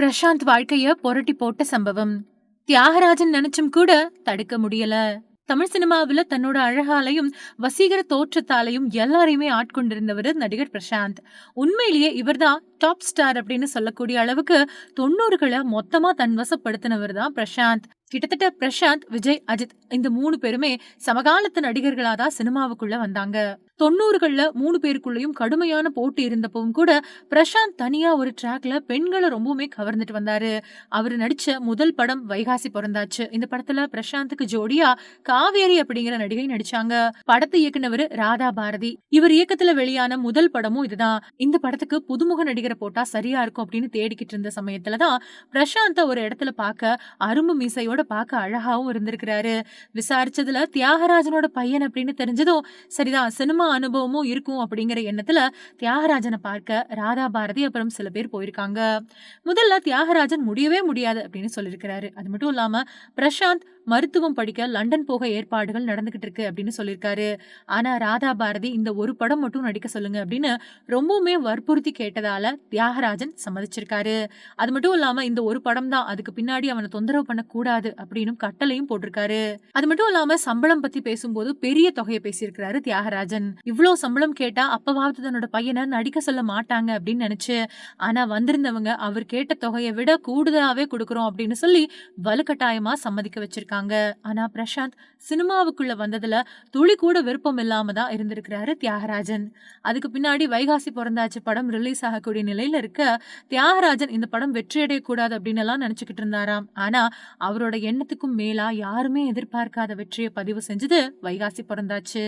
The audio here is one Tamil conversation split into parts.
பிரசாந்த் வாழ்க்கைய புரட்டி போட்ட சம்பவம். தியாகராஜன் நினைச்சும் கூட தடுக்க முடியல. தமிழ் சினிமாவில் தன்னோட அழகாலையும் வசீகர தோற்றத்தாலையும் எல்லாரையுமே ஆட்கொண்டிருந்தவர் நடிகர் பிரசாந்த். உண்மையிலேயே இவர்தான் டாப் ஸ்டார் அப்படின்னு சொல்லக்கூடிய அளவுக்கு தொண்ணூறுகளை மொத்தமாக தன் வசப்படுத்தினவர் தான் பிரசாந்த். கிட்டத்தட்ட பிரசாந்த் விஜய் அஜித் இந்த மூணு பேருமே சமகாலத்து நடிகர்களா தான் சினிமாவுக்குள்ள வந்தாங்க. தொண்ணூறுகள்ல மூணு பேருக்குள்ளயும் கடுமையான போட்டி இருந்தப்பவும் கூட பிரசாந்த் தனியா ஒரு ட்ராக்ல பெண்களை ரொம்பவுமே கவர்ந்துட்டு வந்தாரு. அவர் நடிச்ச முதல் படம் வைகாசி பிறந்தாச்சு. இந்த படத்துல பிரசாந்துக்கு ஜோடியா காவேரி அப்படிங்கிற நடிகை நடிச்சாங்க. படத்தை இயக்குனவர் ராதா பாரதி. இவர் இயக்கத்துல வெளியான முதல் படமும் இதுதான். இந்த படத்துக்கு புதுமுக நடிகரை போட்டா சரியா இருக்கும் அப்படின்னு தேடிக்கிட்டு இருந்த சமயத்துலதான் பிரசாந்த ஒரு இடத்துல பார்க்க அரும்பு மீசையோட பார்க்க அழகாவும் இருந்திருக்கிறாரு. விசாரிச்சதுல தியாகராஜனோட பையன் அப்படின்னு தெரிஞ்சதும் சரிதான் சினிமா அனுபவமும் இருக்கும் அப்படிங்கிற எண்ணத்துல தியாகராஜனை பார்க்க ராதா பாரதி அப்புறம் சில பேர் போயிருக்காங்க. முதல்ல தியாகராஜன் முடியவே முடியாது அப்படின்னு சொல்லியிருக்கிறாரு. அது மட்டும் இல்லாம பிரசாந்த் மருத்துவம் படிக்க லண்டன் போக ஏற்பாடுகள் நடந்துகிட்டு இருக்கு அப்படின்னு சொல்லியிருக்காரு. ஆனா ராதா பாரதி இந்த ஒரு படம் மட்டும் நடிக்க சொல்லுங்க அப்படின்னு ரொம்பவுமே வற்புறுத்தி கேட்டதால தியாகராஜன் சம்மதிச்சிருக்காரு. அது மட்டும் இல்லாம இந்த ஒரு படம் தான் அதுக்கு பின்னாடி அவனை தொந்தரவு பண்ணக்கூடாது அப்படின்னு கட்டளையும் போட்டிருக்காரு. அது மட்டும் இல்லாம சம்பளம் பத்தி பேசும்போது பெரிய தொகையை பேசியிருக்கிறாரு தியாகராஜன். இவ்வளவு சம்பளம் கேட்டா அப்பவாவது தன்னோட பையனை நடிக்க சொல்ல மாட்டாங்க அப்படின்னு நினைச்சு ஆனா வந்திருந்தவங்க அவர் கேட்ட தொகையை விட கூடுதலாவே கொடுக்குறோம் அப்படின்னு சொல்லி வலுக்கட்டாயமா சம்மதிக்க வச்சிருக்காங்க ஆனா பிரசாந்த் சினிமாவுக்குள்ள வந்ததுல துளி கூட விருப்பம் இல்லாம தான் இருந்திருக்கிறாரு தியாகராஜன். அதுக்கு பின்னாடி வைகாசி பிறந்தாச்சு படம் ரிலீஸ் ஆகக்கூடிய நிலையில இருக்க தியாகராஜன் இந்த படம் வெற்றியடைய கூடாது அப்படின்னு எல்லாம் நினைச்சுக்கிட்டு இருந்தாராம். ஆனா அவரோட எண்ணத்துக்கும் மேலா யாருமே எதிர்பார்க்காத வெற்றியை பதிவு செஞ்சது வைகாசி பிறந்தாச்சு.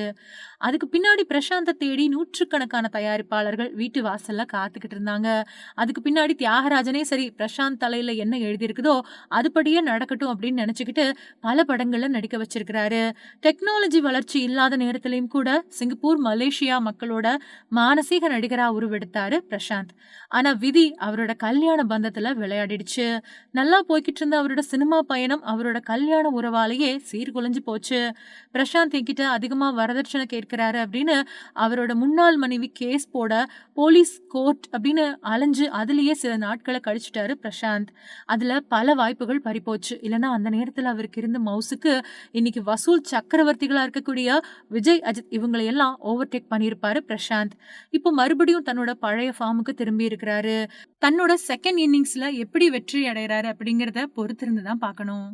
அதுக்கு பின்னாடி பிரசாந்த தேடி நூற்றுக்கணக்கான தயாரிப்பாளர்கள் வீட்டு வாசல்ல காத்துக்கிட்டு இருந்தாங்க. அதுக்கு பின்னாடி தியாகராஜனே சரி பிரசாந்த் தலையில என்ன எழுதியிருக்குதோ அதுபடியே நடக்கட்டும் அப்படின்னு நினைச்சுக்கிட்டு பல படங்கள்ல நடிக்க வச்சிருக்கிறாரு. டெக்னாலஜி வளர்ச்சி இல்லாத நேரத்திலையும் கூட சிங்கப்பூர் மலேசியா மக்களோட மானசீக நடிகரா உருவெடுத்தாரு பிரசாந்த். ஆனா விதி அவரோட கல்யாண பந்தத்துல விளையாடிடுச்சு. நல்லா போய்கிட்டு இருந்த அவரோட சினிமா பயணம் அவரோட கல்யாண உறவாலேயே சீர்குலைஞ்சு போச்சு. பிரசாந்த் என்கிட்ட அதிகமா வரதட்சணை கேட்கிறாரு அப்படின்னு அவரோட முன்னாள் மனைவி கேஸ் போட போலீஸ் கோர்ட் அப்படின்னு அலைஞ்சு அதுலயே சில நாட்களை கழிச்சிட்டாரு பிரசாந்த். அதுல பல வாய்ப்புகள் பறிப்போச்சு இல்லைன்னா அந்த நேரத்துல அவருக்கு இருந்த மவுசுக்கு இன்னைக்கு வசூல் சக்கரவர்த்திகளா இருக்கக்கூடிய விஜய் அஜித் இவங்களை எல்லாம் ஓவர்டேக் பண்ணியிருப்பாரு பிரசாந்த். இப்போ மறுபடியும் தன்னோட பழைய ஃபார்முக்கு திரும்பி இருக்கிறாரு. தன்னோட செகண்ட் இன்னிங்ஸ்ல எப்படி வெற்றி அடைகிறாரு அப்படிங்கிறத பொறுத்திருந்து தான் பார்க்கணும்.